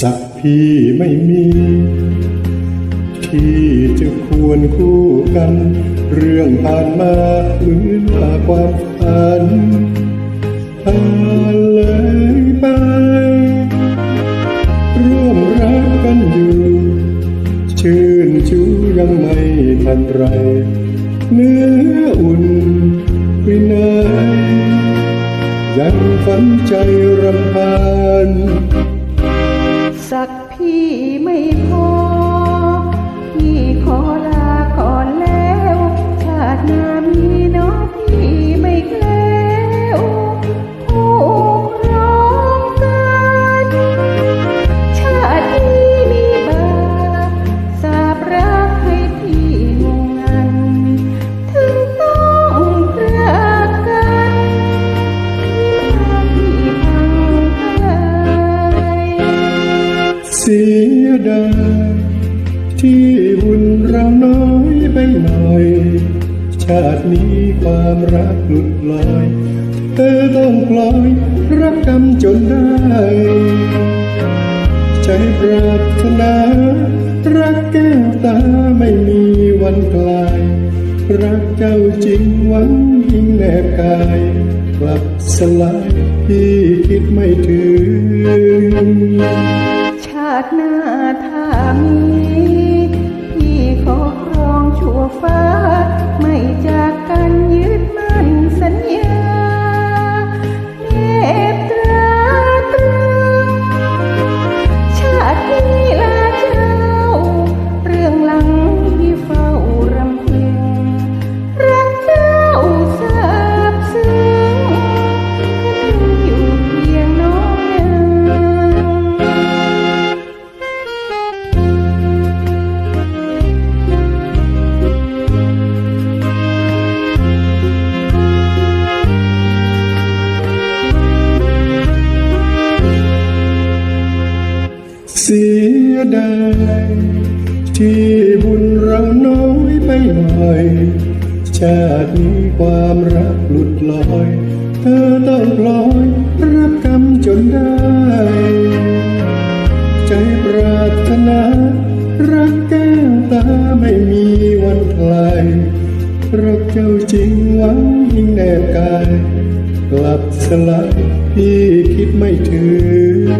สักพี่ไม่มี ที่จะควรคู่กัน เรื่องผ่านมาเหมือนว่าความฝันผ่านเลยไปร่วมรักกันอยู่ ชื่นชูยังไม่ทันไร เนื้ออุ่นวินัยยังฝันใจรำพัน สักพี่ไม่พอ เสียดายที่บุญเราน้อยไปหน่อย ชาตินี้ความรักหลุดลอย เธอต้องปล่อยรักกรรมจนได้ ใจปรารถนารักแก้วตาไม่มีวันกลาย รักเจ้าจริงหวังยิ่งแนบกาย กลับสลายพี่คิดไม่ถึง ชาติหน้าถ้ามี ยดายที่บุญเราน้อยไปหน่อยชาตินี้ความรักหลุดลอย เธอต้องปล่อยรับกรรมจนได้ ใจปรารถนา รักแก้วตาไม่มีวันคลายรักเจ้าจริงหวังยิ่งแนบกาย กลับสลายพี่คิดไม่ถึง